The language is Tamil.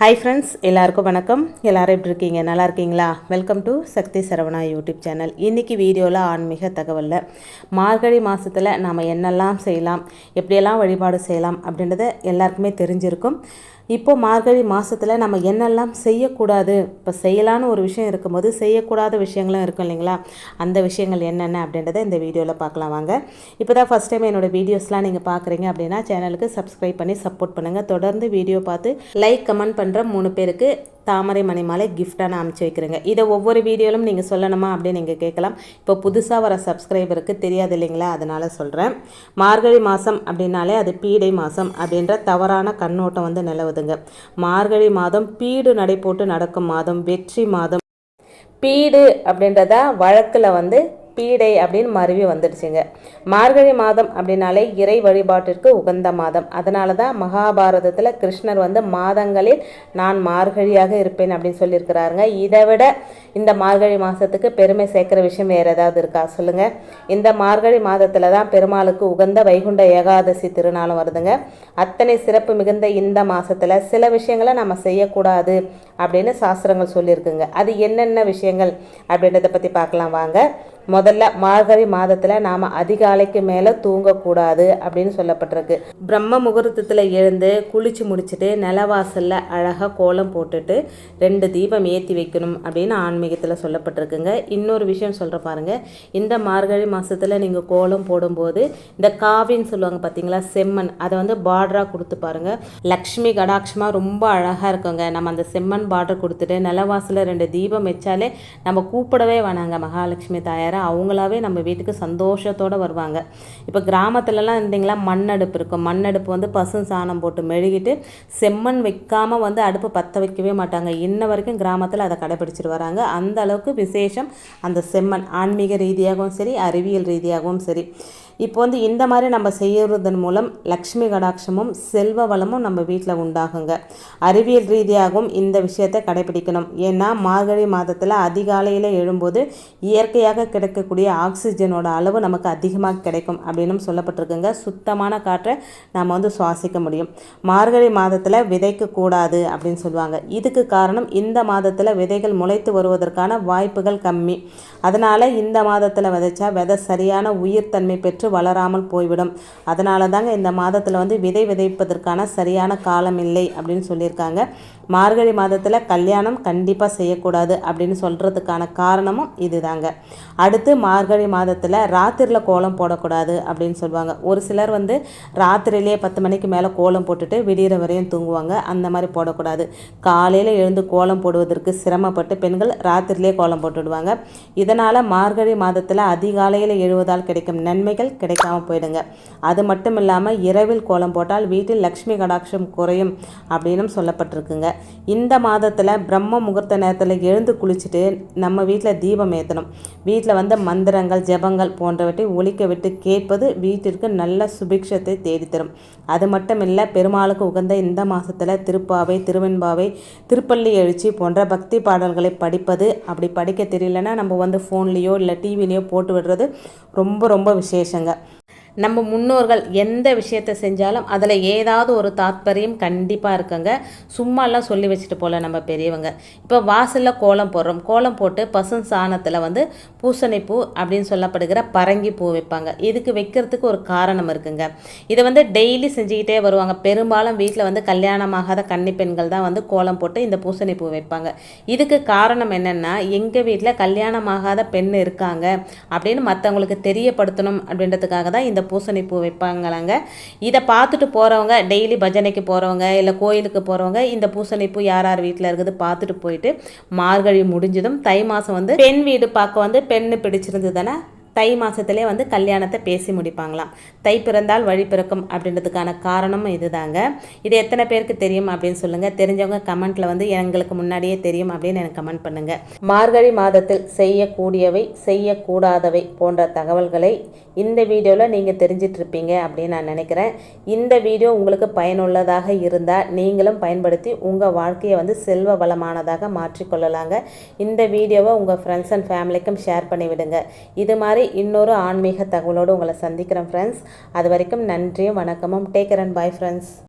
ஹாய் ஃப்ரெண்ட்ஸ் எல்லாருக்கும் வணக்கம். எல்லாரும் எப்படி இருக்கீங்க? நல்லா இருக்கீங்களா? Welcome to Shakti Saravana YouTube channel இன்றைக்கி வீடியோவில் ஆன்மீக தகவலில். மார்கழி மாதத்தில் நாம் என்னெல்லாம் செய்யலாம்? எப்படியெல்லாம் வழிபாடு செய்யலாம்? அப்படின்றது எல்லாருக்குமே தெரிஞ்சிருக்கும். இப்போ மார்கழி மாதத்தில் நம்ம என்னெல்லாம் செய்யக்கூடாது? இப்போ செய்யலான்னு ஒரு விஷயம் இருக்கும்போது செய்யக்கூடாத விஷயங்களும் இருக்கும் இல்லைங்களா? அந்த விஷயங்கள் என்னென்ன அப்படின்றத இந்த வீடியோவில் பார்க்கலாம் வாங்க. இப்போ தான் ஃபஸ்ட் டைம் என்னோடய வீடியோஸ்லாம் நீங்கள் பார்க்குறீங்க அப்படின்னா சேனலுக்கு சப்ஸ்கிரைப் பண்ணி சப்போர்ட் பண்ணுங்கள் தொடர்ந்து வீடியோ பார்த்து லைக் கமெண்ட் பண்ணுற மூணு பேருக்கு தாமரை மணி மாலை கிஃப்டாக நான் அமுச்சு வைக்கிறேங்க. இதை ஒவ்வொரு வீடியோவிலும் நீங்கள் சொல்லணுமா அப்படின்னு நீங்கள் கேட்கலாம். இப்போ புதுசாக வர சப்ஸ்கிரைபருக்கு தெரியாது இல்லைங்களா? அதனால் சொல்கிறேன் மார்கழி மாதம் அப்படின்னாலே அது பீடை மாதம் அப்படின்ற தவறான கண்ணோட்டம் வந்து நிலவுதுங்க. மார்கழி மாதம் பீடு நடை போட்டு நடக்கும் மாதம் வெற்றி மாதம். பீடு அப்படின்றத வழக்கில் வந்து பீடை அப்படின்னு மருவி வந்துடுச்சுங்க. மார்கழி மாதம் அப்படின்னாலே இறை வழிபாட்டிற்கு உகந்த மாதம். அதனால தான் மகாபாரதத்தில் கிருஷ்ணர் வந்து மாதங்களில் நான் மார்கழியாக இருப்பேன் அப்படின்னு சொல்லியிருக்கிறாருங்க. இதை விட இந்த மார்கழி மாதத்துக்கு பெருமை சேர்க்குற விஷயம் வேறு ஏதாவது இருக்கா? சொல்லுங்கள் இந்த மார்கழி மாதத்தில் தான் பெருமாளுக்கு உகந்த வைகுண்ட ஏகாதசி திருநாளும் வருதுங்க. அத்தனை சிறப்பு மிகுந்த இந்த மாதத்தில் சில விஷயங்களை நம்ம செய்யக்கூடாது. அப்படின்னு சாஸ்திரங்கள் சொல்லியிருக்குங்க. அது என்னென்ன விஷயங்கள் அப்படின்றத பற்றி பார்க்கலாம் வாங்க. முதல்ல மார்கழி மாதத்தில் நாம் அதிகாலைக்கு மேலே தூங்கக்கூடாது அப்படின்னு சொல்லப்பட்டிருக்கு. பிரம்ம முகூர்த்தத்தில் எழுந்து குளிச்சு முடிச்சுட்டு நிலவாசலில் அழகாக கோலம் போட்டுட்டு ரெண்டு தீபம் ஏற்றி வைக்கணும் அப்படின்னு ஆன்மீகத்தில் சொல்லப்பட்டிருக்குங்க. இன்னொரு விஷயம் சொல்கிற பாருங்கள் இந்த மார்கழி மாதத்தில் நீங்கள் கோலம் போடும்போது இந்த காவின்னு சொல்லுவாங்க பார்த்தீங்களா செம்மண் அதை வந்து பார்டராக கொடுத்து பாருங்கள் லக்ஷ்மி கடாட்சமாக ரொம்ப அழகாக இருக்குங்க. நம்ம அந்த செம்மண் பார்டர் கொடுத்துட்டு நிலவாசலில் ரெண்டு தீபம் வச்சாலே நம்ம கூப்பிடவே வேணாங்க. மகாலட்சுமி தாயாரை அவங்களாவே நம்ம வீட்டுக்கு சந்தோஷத்தோடு வருவாங்க. இப்போ கிராமத்துலலாம் இருந்தீங்களா? மண்ணடுப்பு இருக்கும். மண்ணடுப்பு வந்து பசு சாணம் போட்டு மெழுகிட்டு செம்மண் வைக்காமல் வந்து அடுப்பு பற்ற வைக்கவே மாட்டாங்க. இன்ன வரைக்கும் கிராமத்தில் அதை கடைப்பிடிச்சிட்டு வராங்க. அந்த அளவுக்கு விசேஷம் அந்த செம்மண். ஆன்மீக ரீதியாகவும் சரி அறிவியல் ரீதியாகவும் சரி. இப்போ வந்து இந்த மாதிரி நம்ம செய்யறதன் மூலம் லக்ஷ்மி கடாட்சமும் செல்வ வளமும் நம்ம வீட்டில் உண்டாகுங்க. அறிவியல் ரீதியாகவும் இந்த விஷயத்தை கடைபிடிக்கணும். ஏன்னா மார்கழி மாதத்தில் அதிகாலையில் எழும்போது இயற்கையாக கிடைக்கக்கூடிய ஆக்சிஜனோட அளவு நமக்கு அதிகமாக கிடைக்கும் அப்படின்னு சொல்லப்பட்டிருக்குங்க. சுத்தமான காற்றை நாம் வந்து சுவாசிக்க முடியும். மார்கழி மாதத்தில் விதைக்கக்கூடாது அப்படின்னு சொல்லுவாங்க. இதுக்கு காரணம் இந்த மாதத்தில் விதைகள் முளைத்து வருவதற்கான வாய்ப்புகள் கம்மி. அதனால் இந்த மாதத்தில் விதைச்சா விதை சரியான உயிர்த்தன்மை பெற்று வளராமல் போய்விடும். அதனால தாங்க இந்த மாதத்தில் வந்து விதை விதைப்பதற்கான சரியான காலம் இல்லை அப்படின்னு சொல்லியிருக்காங்க. மார்கழி மாதத்தில் கல்யாணம் கண்டிப்பாக செய்யக்கூடாது அப்படின்னு சொல்கிறதுக்கான காரணமும் இதுதாங்க. அடுத்து மார்கழி மாதத்தில் ராத்திரியில் கோலம் போடக்கூடாது அப்படின்னு சொல்லுவாங்க. ஒரு சிலர் வந்து ராத்திரியிலே பத்து மணிக்கு மேலே கோலம் போட்டுட்டு விடிகிற வரையும் தூங்குவாங்க. அந்த மாதிரி போடக்கூடாது. காலையில் எழுந்து கோலம் போடுவதற்கு சிரமப்பட்டு பெண்கள் ராத்திரிலே கோலம் போட்டுடுவாங்க. இதனால் மார்கழி மாதத்தில் அதிகாலையில் எழுவதால் கிடைக்கும் நன்மைகள் கிடைக்காம போயிடுங்க. அது மட்டும் இல்லாமல் இரவில் கோலம் போட்டால் வீட்டில் லக்ஷ்மி கடாட்சம் குறையும் அப்படின்னு சொல்லப்பட்டிருக்குங்க. இந்த மாதத்தில் பிரம்ம முகூர்த்த நேரத்தில் எழுந்து குளிச்சுட்டு நம்ம வீட்டில் தீபம் ஏற்றணும் வீட்டில் வந்து மந்திரங்கள் ஜபங்கள் போன்றவற்றை ஒழிக்க விட்டு கேட்பது வீட்டிற்கு நல்ல சுபிக்ஷத்தை தேடித்தரும். அது மட்டும் இல்லை பெருமாளுக்கு உகந்த இந்த மாதத்தில் திருப்பாவை திருவெண்பாவை திருப்பள்ளி எழுச்சி போன்ற பக்தி பாடல்களை படிப்பது அப்படி படிக்க தெரியலன்னா நம்ம வந்து ஃபோன்லேயோ இல்லை டிவிலேயோ போட்டு விடுறது ரொம்ப ரொம்ப விசேஷங்க. நம்ம முன்னோர்கள் எந்த விஷயத்தை செஞ்சாலும் அதில் ஏதாவது ஒரு தாத்பரியம் கண்டிப்பாக இருக்குங்க. சும்மாலாம் சொல்லி வச்சுட்டு போகல நம்ம பெரியவங்க. இப்போ வாசலில் கோலம் போடுறோம். கோலம் போட்டு பசும் சாணத்தில் வந்து பூசணிப்பூ அப்படின்னு சொல்லப்படுகிற பரங்கி பூ வைப்பாங்க. இதுக்கு வைக்கிறதுக்கு ஒரு காரணம் இருக்குங்க. இதை வந்து டெய்லி செஞ்சுக்கிட்டே வருவாங்க. பெரும்பாலும் வீட்டில் வந்து கல்யாணமாகாத கன்னி பெண்கள் தான் வந்து கோலம் போட்டு இந்த பூசணி பூ வைப்பாங்க. இதுக்கு காரணம் என்னென்னா எங்கள் வீட்டில் கல்யாணமாகாத பெண் இருக்காங்க அப்படின்னு மற்றவங்களுக்கு தெரியப்படுத்தணும் அப்படின்றதுக்காக தான் இந்த பூசணி பூ வைப்பாங்களாங்க. இதை பார்த்துட்டு போகிறவங்க டெய்லி பஜனைக்கு போகிறவங்க இல்லை கோயிலுக்கு போகிறவங்க இந்த பூசணி பூ யார் யார் வீட்டில் இருக்குது பார்த்துட்டு போயிட்டு மார்கழி முடிஞ்சதும் தை மாதம் வந்து பெண் வீடு பார்க்க வந்து பெண்ணு பிடிச்சிருந்ததுன்னா தை மாதத்துலேயே வந்து கல்யாணத்தை பேசி முடிப்பாங்களாம். தை பிறந்தால் வழி பிறக்கும் அப்படின்றதுக்கான காரணமும் இதுதாங்க. இது எத்தனை பேருக்கு தெரியும் அப்படின்னு சொல்லுங்கள் தெரிஞ்சவங்க கமெண்ட்டில் வந்து எங்களுக்கு முன்னாடியே தெரியும் அப்படின்னு எனக்கு கமெண்ட் பண்ணுங்கள் மார்கழி மாதத்தில் செய்யக்கூடியவை செய்யக்கூடாதவை போன்ற தகவல்களை இந்த வீடியோவில் நீங்கள் தெரிஞ்சிட்ருப்பீங்க அப்படின்னு நான் நினைக்கிறேன். இந்த வீடியோ உங்களுக்கு பயனுள்ளதாக இருந்தால் நீங்களும் பயன்படுத்தி உங்கள் வாழ்க்கையை வந்து செல்வ வளமானதாக மாற்றிக்கொள்ளலாங்க. இந்த வீடியோவை உங்கள் ஃப்ரெண்ட்ஸ் அண்ட் ஃபேமிலிக்கும் ஷேர் பண்ணிவிடுங்க. இது மாதிரி இன்னொரு ஆன்மீக தகவலோடு உங்களை சந்திக்கிறேன் ஃப்ரெண்ட்ஸ் அது வரைக்கும் நன்றியும் வணக்கமும். Take and bye friends